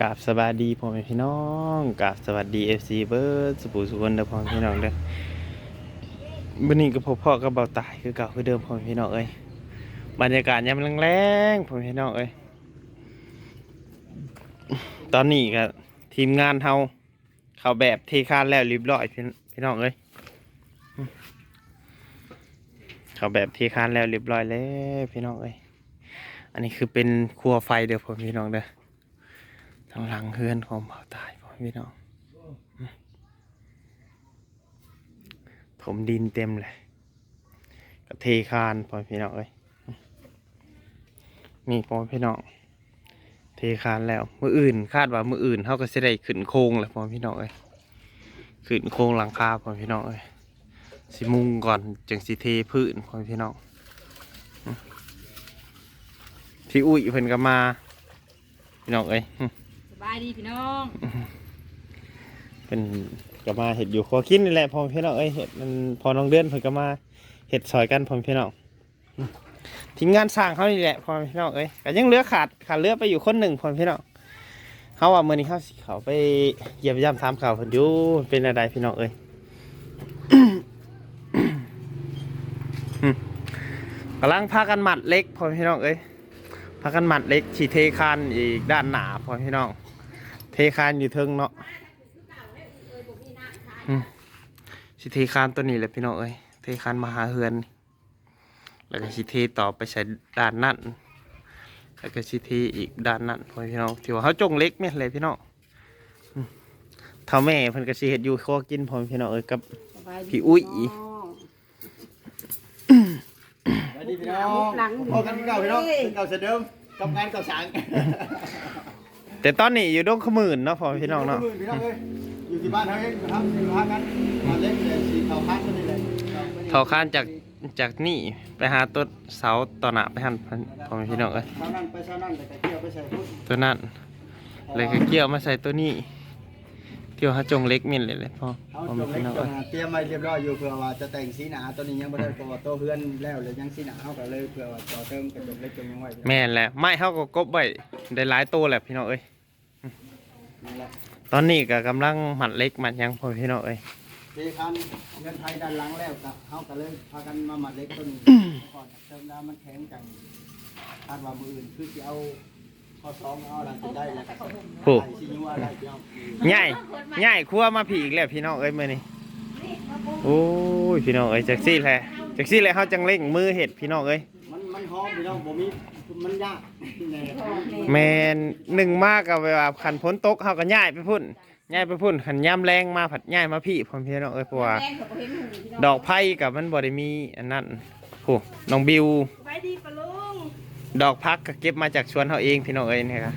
กราบสวัสดีพ่อแม่พี่น้องกราบสวัสดีเอฟซีเบิร์ดสปูสุวรรณเด้อพ่อแม่พี่น้องเด้อวันนี้ก็พบพ่อกับเบาตายคือเก่าคือเดิมพ่อแม่พี่น้องเอ้ยบรรยากาศยามแรงๆพ่อแม่พี่น้องเอ้ยตอนนี้ก็ทีมงานเฮาเขาแบบเทคานแล้วรีบร้อยพี่พี่น้องเอ้ยเขาแบบเทคานแล้วรีบร้อยแล้วพี่น้องเอ้ยอันนี้คือเป็นครัวไฟเด้อพ่อแม่พี่น้องเด้อางหลังเฮือนของเผาตายพ่อพี่น้องอืมถมดินเต็มเลยกระเทคานพ่อพี่น้องเอ้ยนี่พ่อพี่น้องเทคานแล้วมืออื่น คาดว่ามืออื่นเขาก็จะได้ขึ้นโครงแหละพ่อพี่น้องเอ้ยขึ้นโครงหลังคาพ่อพี่น้องเอ้ยสิมุงก่อนจึงสิเทพื้นพ่อพี่น้องอืมพี่อุ้ยเพิ่นก็มาพี่น้องเอ้ย บายดีพี่น้องเป็นก็มาเห็ดอยู่คอคินนี่แหละพอพี่น้องเอ้ยเห็ดมันพอน้องเดือนเพิ่นก็มาเห็ดซอยกันพอพี่น้องทีมงานสร้างเขานี่แหละพอพี่น้องเอ้ยก็ยังเหลือขาดขาดเหลือไปอยู่คนหนึ่งพอพี่น้องเขาว่ามื้อนี้เขาเขาไปเยี่ยมยามถามข่าวเพิ่นอยู่เป็นอะไรพี่น้องเอ้ยกำลังพากันหมัดเล็กพอพี่น้องเอ้ยพากันหมัดเล็กฉีเทคานอีกด้านหนาพอพี่น้อง เทคานอยู่เทิงเนาะสิเทคานตัวนี้แหละพี่น้องเอ้ยเทคานมาหาเฮือน แล้วก็สิเทต่อไปใช้ด้านนั่นแล้วก็สิเทอีกด้านนั่นพ่อพี่น้องที่ว่าเขาจงเล็กเนี่ยเลยพี่น้องอืมเท่าแม่เพิ่นก็สิเฮ็ดอยู่ขอกินพ่อพี่น้องเอ้ยกับสบายดีพี่อุ้ยสวัสดีพี่น้องพอกันเก่าพี่น้องเป็นเก่าเสยเดิมกับงานเก่าสาง แต่ตอนนี้อยู่ดงขมื่นเนาะพ่อพี่น้องเนาะพี่น้องเอ้ยอยู่ที่บ้านเขาเองครับอยู่พักกันมาเล่นเลยสีเขาพักกันนี่เลยเท่าคานจากจากนี่ไปหาต้นเสาต่อหน้าไปหันพ่อพี่น้องเอ้ยเช้านั่นไปเช้านั่นแต่ไปเที่ยวไปใส่พุทธตัวนั้นเลยก็เกี่ยวมาใส่ตัวนี้เกี่ยวหาจงเล็กมินเลยเลยพ่อเอาพ่อจงเล็พี่กน้องจเอ้งยเตรียมไว้เรียบร้อยอยู่เผื่อว่าจะแต่งสีหนาตัวนี้ยังไม่ได้ตัวตัวเพื่อนแล้วเลยยังสีหนาเอากันเลยเผื่อว่าต่อเติมกระจกเล็กจงยังไว้แม่นแหละไม่เขาก็กบไว้ได้หลายตัวแหละพี่น้องเอ้ย นี่แหละตอนนี้ก็กำลังหมัดเล็กหมัดหยังพอพี่น้องเอ้ยดีคันเงินไทยด้านหลังแล้วกับเขากันเลยพากันมาหมัดเล็กต้นก่อนเติมน้ำมันแข็งจังคาดว่ามืออื่นคือจะเอาข้อสองเอาอะไรจะได้แล้วผู้ไอ้ที่ยังว่าอะไรพี่น้องใหญ่ใหญ่ครัวมาผีอีกแล้วพี่น้องเอ้ยมื่อนี้โอ้ยพี่น้องเอ้ยจักซี่แหละจักซี่แหละเขาจังเล่งมือเห็ดพี่น้องเอ้ยมันมันหอมพี่น้องบ่มี มันยากแน่แมนหนึ่งมากกับเวลาขันพ้นตกเขาก็ย้ายไปพุ่นย้ายไปพุ่นขันย่ำแรงมาผัดย้ายมาพี่พร้อมพี่น้องเอ้ยเพราะว่าแรงกับเห็นหูพี่น้องดอกไผ่กับมันบ่ได้มีอันนั้นโอ้น้องบิวสบายดีปะลุงดอกพักก็เก็บมาจากสวนเขาเองพี่น้องเอ้ยนี่ครับ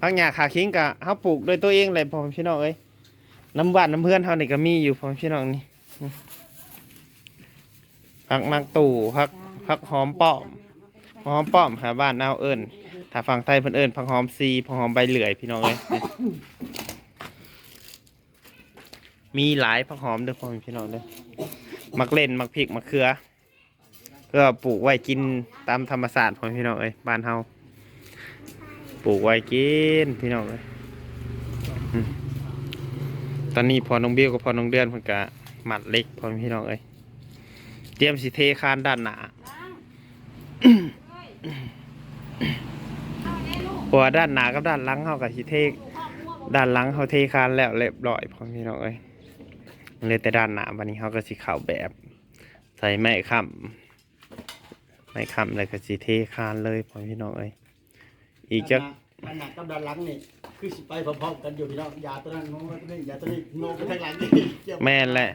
พักหญ้าขาคิงกะเขาปลูกด้วยตัวเองเลยพ่อพี่น้องเอ้ยน้ำหวานน้ำเพื่อนเขานี่ก็มีอยู่พ่อพี่น้องนี่พักมักตู่พัก พักหอมป้อมผักหอมป้อมหาบ้านเอาเอิญถ้าฝั่งไทยเพิ่นเอิญผักหอมซีผักหอมใบเหลื่อยพี่น้องเอ้ยมีหลายผักหอมเด้อพ่อพี่น้องเด้อมักเล่นมักพริกมักเขือเพื่อปลูกไว้กินตามธรรมศาสตร์พ่อพี่น้องเอ้ยบ้านเฮาปลูกไว้กินพี่น้องเอ้ยตอนนี้พอน้องเบี้ยวกับพอน้องเดือนเพิ่นกะหมัดเล็กพ่อพี่น้องเอ้ยเตรียมสิเทคานด้านหน้าเพ ราะว่าด้านหน้ากับด้านหลังเฮากับสิเทด้านหลังเฮาเทคานแล้วเรียบร้อยพ่อพี่น้องเอ้ยเหลยแต่ด้านหน้าวันนี้เฮาก็สิเข้าแบบ ใส่ไม้ค้ำไม้ค้ำแล้วก็สิเทคานเลยพ่อพี่น้องเอ้ยอีกจักด้านหน้ากับด้านหลังนี่คือสิไปพร้อมๆกันอยู่พี่น้องยาตัวนั้นงงตัวนี้ยาตัวนี้งงไปทางหลังนี่เกี่ยวแม่นแหละ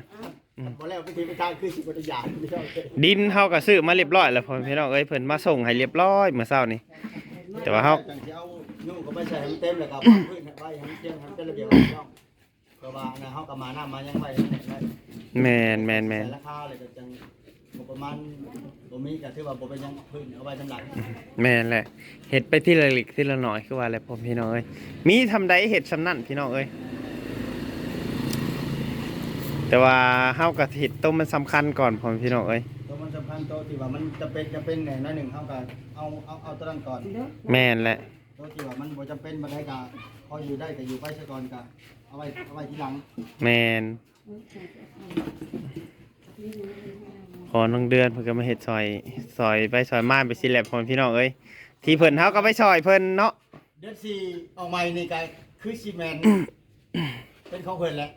บ่แล้วไปทีไปทางคือสิบ่ได้ยาพี่น้องดินเฮาก็ซื้อมาเรียบร้อยแล้วพ่อพี่น้องเอ้ยเพิ่นมาส่งให้เรียบร้อยเมื่อเช้านี้ แต่ว่าเฮาจังสิเอาโยกก็ไปใส่ให้มันเต็มแล้วก็วางพื้นไว้ให้มันเจียงให้มันเป็นระเบียบพี่น้องเพราะว่านะเฮาก็มาน้ามายังไว้ให้มันแน่นแม่นแม่นแม่นแต่ราคาเลยก็จังบ่ประมาณบ่มีก็ถือว่าบ่เป็นหยังพื้นเอาไว้สำหรับแม่นแหละเฮ็ดไปทีละเล็กทีละน้อยคือว่าแหละพ่อพี่น้องเอ้ยมีทำใดเฮ็ดสำนั่นพี่น้องเอ้ยแต่ว่าเฮาก็เฮ็ดต้มมันสำคัญก่อนพ่อพี่น้องเอ้ยตัวมันสำคัญ อันโตที่ว่ามันจะเป็นจะเป็นแหน่น้อยหนึ่งเท่ากันเอาเอาเอาตัวนั้นก่อนแม่นแหละโตที่ว่ามันบ่จำเป็นบ่ได้ก็พออยู่ได้ก็อยู่ไปซะก่อนก็เอาไว้เอาไว้ทีหลังแม่นขอน้องเดือนเพิ่นก็มาเฮ็ดซอยซอยไปซอยมาไปสิแหละพ่อพี่น้องเอ้ยที่เพิ่นเฮาก็ไปซอยเพิ่นเนาะเดือนสี่ออกใหม่นี่ก็คือซีเมนต์ เป็นของเพิ่นแหละ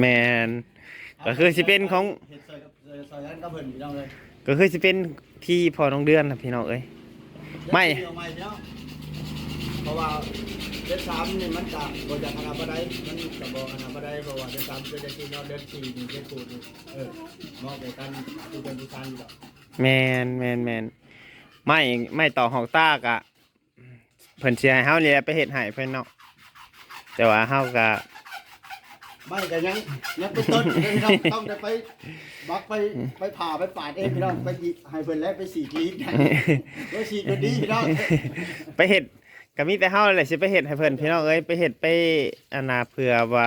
แม่น ก็คือสิเป็นของเฮ็ดซอยกับซอยกันกับเพิ่นพี่น้องเลย ก็คือสิเป็นที่พ่อน้องเดือนน่ะพี่น้องเอ้ย ไม่ เดือนสี่ออกใหม่พี่น้องเพราะว่าเดือนสามนี่มันจะบ่จะขนาดบ่ได้มันจะบ่ขนาดบ่ได้เพราะว่าเดือนสามเดือนสี่เนาะเดือนสี่นี่เดือนปูนี่เออเหมาะกับการดูเป็นผู้ชายอยู่แล้วแม่นแม่นแม่นไม่ไม่ต่อหอกตากะเพิ่นสิให้เฮานี่แหละไปเฮ็ดให้เพิ่นเนาะแต่ว่าเฮาก็ ไม่ก็ยังยังเป็นต้นเดี๋ยวพี่น้องต้องได้ไปบักไปไปผ่าไปปาดเองพี่น้องไปหยิบให้เพิ่นแล้วไปสีกรีดให้โดยสีก็ดีพี่น้องไปเฮ็ดก็มีแต่เฮาแหละสิไปเฮ็ดให้เพิ่นพี่น้องเอ้ยไปเฮ็ดไปอันน่ะเผื่อว่า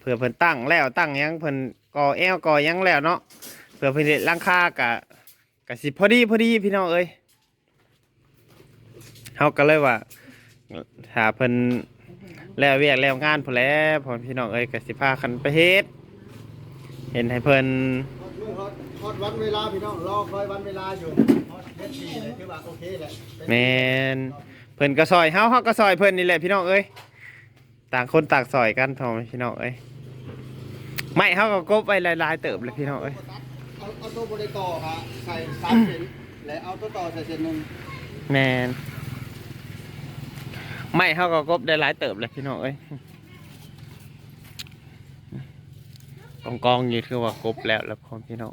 เผื่อเพิ่นตั้งแล้วตั้งหยังเพิ่นก่อแอวก่อหยังแล้วเนาะเผื่อเพิ่นเฮ็ดหลังคากะก็สิพอดีพอดีพี่น้องเอ้ยเฮาก็เลยว่าถ้าเพิ่น แล้วเวียกแล้วงานพุ่นแล้วพอพี่น้องเอ้ยก็สิพากันไปเฮ็ดเห็นให้เพิ่นฮอดวันเวลาพี่น้องรอคอยวันเวลาอยู่ฮอดเดือนสี่เลยคือว่าโอเคแหละแมนเพิ่นก็ซอยเฮาเฮาก็ซอยเพิ่นนี่แหละพี่น้องเอ้ยต่างคนต่างซอยกันพอพี่น้องเอ้ยไม่เฮาก็กบไว้หลายๆเติบเลยพี่น้องเอ้ยเอาตัวบริต่อค่ะใส่สามเซนและเอาตัวต่อใส่เซนหนึ่งแมน ไม่เฮาก็กบได้หลายเติบเลยพี่น้องเอ้ยกองกองๆอยู่คือว่ากบแล้วแล้วพอพี่น้อง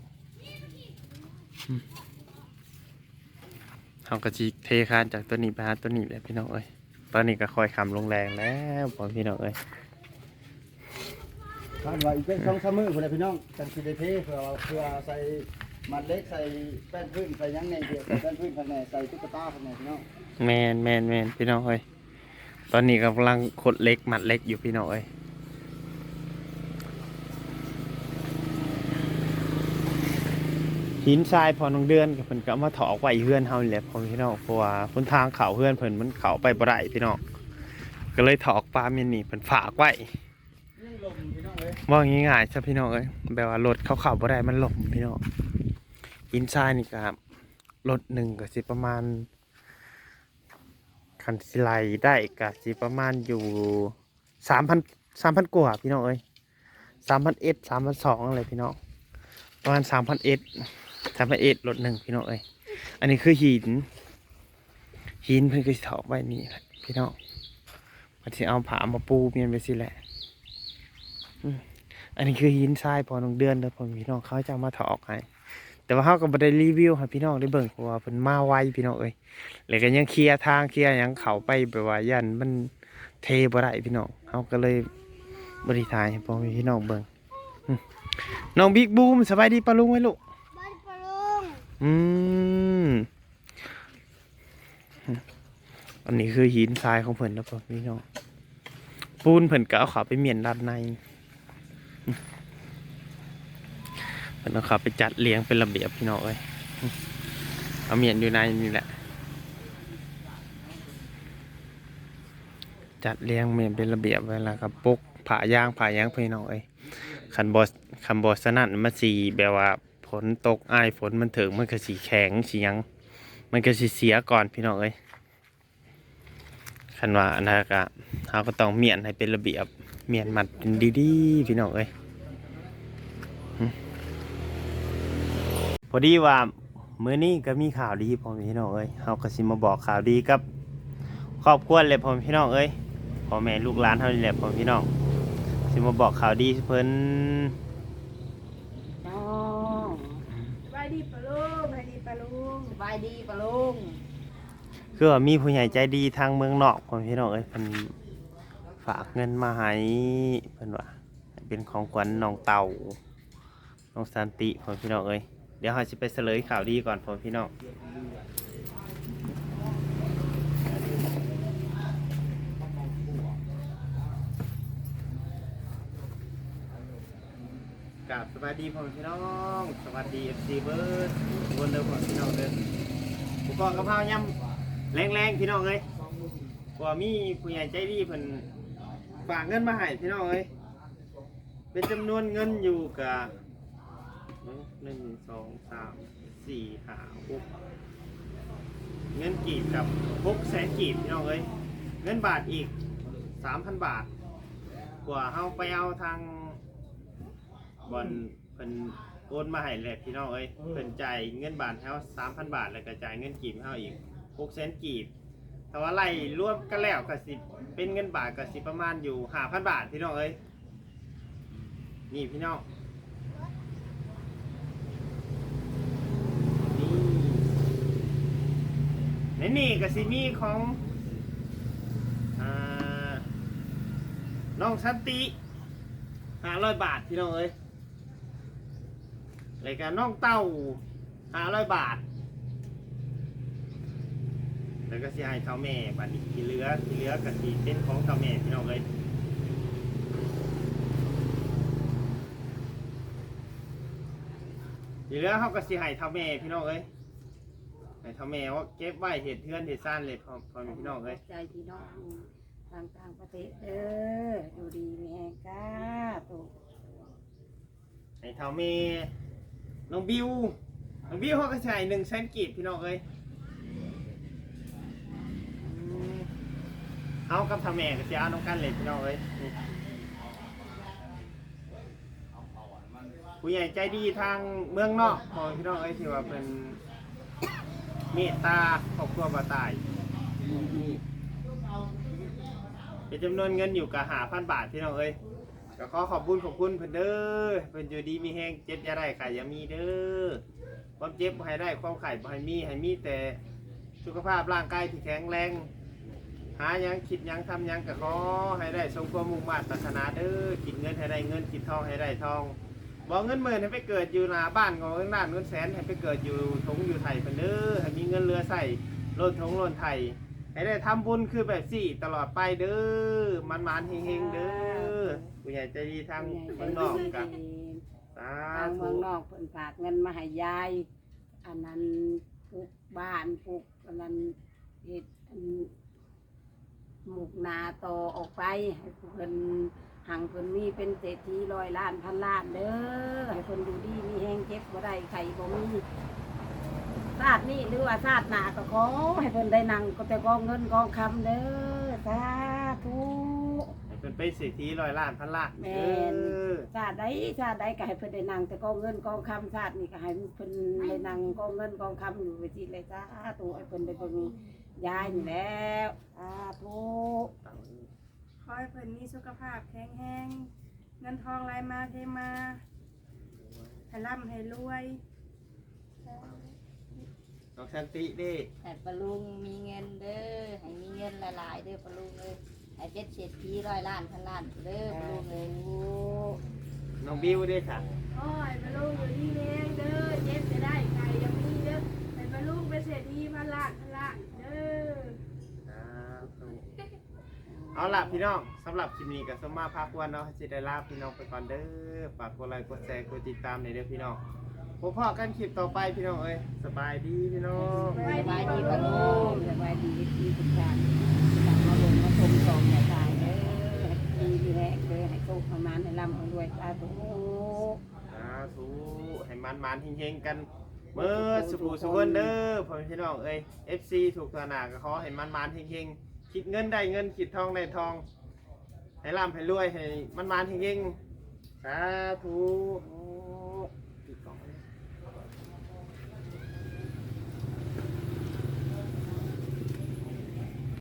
อืมเฮาก็สิเทคานจากตัวนี้ไปหาตัวนี้แหละพี่น้องเอ้ยตอนนี้ก็คอยคำลงแรงแล้วพอพี่น้องเอ้ยท่านว่าอีกเป็นช่องสามมือคนละพี่น้องจังสีเดเทเพื่อเพื่อใส่มัดเล็กใส่แป้นพื้นใส่หยังในเดียวใส่แป้นพื้นข้างในใส่ตุ๊กตาข้างในพี่น้องแมนแมนแมนพี่น้องเอ้ย ตอนนี้กำลังขดเล็กหมัดเล็กอยู่พี่น้องเอ้ยหินทรายพอน้องเดือนกับเพิ่นก็เอามาถอกไว้เฮือนเฮานี่แหละพอพี่น้องเพราะว่าพ้นทางเขาเฮือนเพิ่นมันเขาไปบ่ได้พี่น้องก็เลยถอกปลาเมียนี่เพิ่นฝากไว้นี่ลมพี่น้อยว่าง่ายๆซะพี่น้องเอ้ยแบบว่ารถเขาเขาบ่ได้มันหลบพี่น้องหินทรายนี่ก็รถหนึ่งก็สิประมาณ คันสิไลได้ก็สิประมาณอยู่สามพันสามพันกว่าพี่น้องเอ้ยสามพันเอ็ดสามพันสองอะไรพี่น้องประมาณสามพันเอ็ดสามพันเอ็ดรถหนึ่งพี่น้องเอ้ยอันนี้คือหิน หินเพิ่นก็สิถอกไว้นี่แหละพี่น้องมันสิเอาผามาปูเมียนไปสิแหละอันนี้คือหินทรายพอหน้องเดือนเด้อพ่อพี่น้องเขาจะมาถอกให้ แต่ว่าเขาก็บ่ได้รีวิวให้พี่น้องได้เบิ่งเพราะว่าเพิ่นมาไวพี่น้องเอ้ยแล้วก็ยังเคลียร์ทางเคลียร์หยังเขาไปแบบว่ายันมันเทบ่ได้พี่น้องเขาก็เลยบริทายให้พ่อแม่พี่น้องเบิ่งอืมน้องบิ๊กบูมสบายดีปะลุงไหมลูกบ้านปลุงอืมอันนี้คือหินทรายของเพิ่นแล้วพ่อพี่น้องปูนเพิ่นก็เอาเขาไปเมียนด้านในอืม เพิ่นเอาเขาไปจัดเรียงเป็นระเบียบพี่น้องเอ้ยเอาเมียนอยู่ในนี่แหละ จัดเรียงเมียนเป็นระเบียบเวลากับปุกผ่ายางผ่ายางพี่น้องเอ้ยคันบอสคันบอสนั่นมันสีแบบว่าฝนตกอ้ายฝนมันถึงมันก็สีแข็งสียัง มันก็สีเสียก่อนพี่น้องเอ้ยคันว่าอันนั้นก็เราก็ต้องเมียนให้เป็นระเบียบ เมียนมัดดีๆพี่น้องเอ้ยหึพ อดีว่ามื้อนี้ก็มีข่าวดีพ่อแม่พี่น้องเอ้ยเฮาก็สิมาบอกข่าวดีกับครอบครัวเลยพ่อแม่พี่น้องเอ้ยพ่อแม่ลูกหลานเท่านี้แหละพ่อแม่พี่น้องสิมาบอกข่าวดีเพิ่นน้องสบายดีปะลุงสบายดีปะลุงสบายดีปะลุงคือว่ามีผู้ใหญ่ใจดีทางเมืองนอกพ่อแม่พี่น้องเอ้ยเพิ่นฝากเงินมาให้เพิ่นว่าให้เป็นของขวัญน้องเต่าน้องสันติพ่อแม่พี่น้องเอ้ย เดี๋ยวเราสิไปเฉลยข่าวดีก่อนพ่อพี่น้องกราบสวัสดีพ่อพี่น้อง สวัสดีเอฟซีเบิร์ดทุกคนเด้อพ่อพี่น้องเด้อผู้กองกระเพรายำแรงๆพี่น้องเอ้ยกว่ามีผู้ใหญ่ใจดีเพิ่นฝากเงินมาให้พี่น้องเอ้ยเป็นจำนวนเงินอยู่กับ หนึ่งสองสามสี่หาหกเงินกีบกับหกแสนกีบพี่น้องเอ้ยเงินบาทอีกสามพันบาท กว่าเฮาไปเอาทางบอลเพิ่นโอนมาให้แหละพี่น้องเอ้ยเพิ่นจ่ายเงินบาทเฮา3,000บาท แล้วก็จ่ายเงินกีบเฮาอีก600,000กีบถ้าว่าไล่รวมกันแล้วก็สิเป็นเงินบาทก็สิประมาณอยู่5,000บาทพี่น้องเอ้ยนี่พี่น้อง นี่ในนี่ก็สิมีของอ่าน้องสันติห้าร้อยบาทพี่น้องเอ้ยรายการน้องเต้าห้าร้อยบาท แล้วก็สิให้เท่าแม่บัดนี้ที่เหลือที่เหลือก็สิเป็นของเท่าแม่พี่น้องเอ้ยที่เหลือเขาก็สิให้เท่าแม่พี่น้องเอ้ย ให้เท่าแม่ว่าเก็บไว้เห็ดเทือนเห็ดซ่านเลยพอพอแม่พี่น้องเอ้ยใจพี่น้องทางต่างประเทศเด้ออยู่ดีมีแหงกาตุกให้เท่าเมน้องบิวน้องบิวเขาก็ใช้หนึ่งแสนกีบพี่น้องเอ้ยอืมเอากับเท่าแม่ก็จะเอาน้องกันเลยพี่น้องเอ้ยนี่ผู้ใหญ่ใจดีทางเมืองนอกพอพี่น้องเอ้ยที่ว่าเป็น เมตตาครอบครัวบาตายนี่เป็นจำนวนเงินอยู่กับหาพันบาทพี่น้องเอ้ยก็ขอขอบคุณขอบคุณเพิ่นเด้อเพิ่นอยู่ดีมีแห้งเจ็บอย่าได้ไข่อย่ามีเด้อความเจ็บบ่ให้ได้ความไข่บ่ให้มีให้มีแต่สุขภาพร่างกายที่แข็งแรง หาหยังคิดหยังทำหยังก็ขอให้ได้สมความมุ่งมั่นปรารถนาเด้อคิดเงินให้ได้เงินคิดทองให้ได้ทอง บอกเงินหมื่นให้ไปเกิดอยู่หน้าบ้านของเงินล้านเงินแสนให้ไปเกิดอยู่ทงอยู่ไทยเพิ่นเด้อให้มีเงินเรือใส่ล้นทงล้นไทยให้ได้ทำบุญคือแบบสี่ตลอดไปเด้อมันมันๆเฮงๆเด้อผู้ใหญ่ใจดีทางเมืองนอกกันสาทางเมืองนอกเพิ่นฝากเงินมาให้ยาย อันนั้นปลูกบ้านปลูกอันนั้นเฮ็ดอันหมุกนาโตอออกไปให้เพิ่น หังเพิ่นมีเป็นเศรษฐีร้อยล้านพันล้านเด้อให้เพิ่นดูดีมีแห้งเจ็บบ่ได้ไข่บ่มีชาตินี้หรือว่าชาติหน้าก็ขอให้เพิ่นได้นั่งก็แต่กองเงินกองคำเด้อสาธุให้เป็นไปเศรษฐีร้อยล้านพันล้านแม่เด้นอชาติใดชาติใดก็ให้เพิ่นได้นั่งแต่กองเงินกองคำชาตินี้ก็ให้เพิ่นได้นั่งกองเงินกองคำอยู่ไปทีเลยจ้าตุให้เพิ่นได้เบิ่งยายนี่แล้วสาธุ ขอให้เพิ่นมีสุขภาพแข็งแรงเงินทองไหลมาเทมาให้ร่ำให้รวยน้องสันติเด้ให้ปลาลุงมีเงินเด้อ ให้มีเงินหลายๆเด้อปลาลุงเอ้ยให้เป็นเศรษฐีร้อยล้านพันล้านเด้อปลาลุงเอ้ยน้องบิวเด้ค่ะโอ้ยปลาลูกอยู่ที่แม่เด้อเจ็บจะได้ไก่ยังมีเด้อให้ปลาลูกเป็นเศรษฐีพันล้านพันล้านเด้อ สาธุ เอาล่ะพี่น้องสำหรับคลิปนี้กับสมมาพาควรเนาะสิได้ลาพี่น้องไปก่อนเด้อฝากกดไลค์กดแชร์กดติดตามในเด้อพี่น้องพบพ่อกันคลิปต่อไปพี่น้องเอ้ยสบายดีพี่น้องสบายดีปลาลุงสบายดีที่ทุกท่านมาลงมาชมสองอย่าตายเด้อให้ดีมีแรงเด้อให้โชคประมาณให้ร่ำให้รวยสาธุสาธุให้มันมันเฮงๆกันเมื่อสุขสุขคนเด้อพ่อพี่น้องเอ้ย FC ถูกตนาก็ขอให้มันมันเฮงๆ คิดเงินได้เงินคิดทองได้ทอง ให้ร่ำให้รวยให้มันมันๆเฮงสาธุ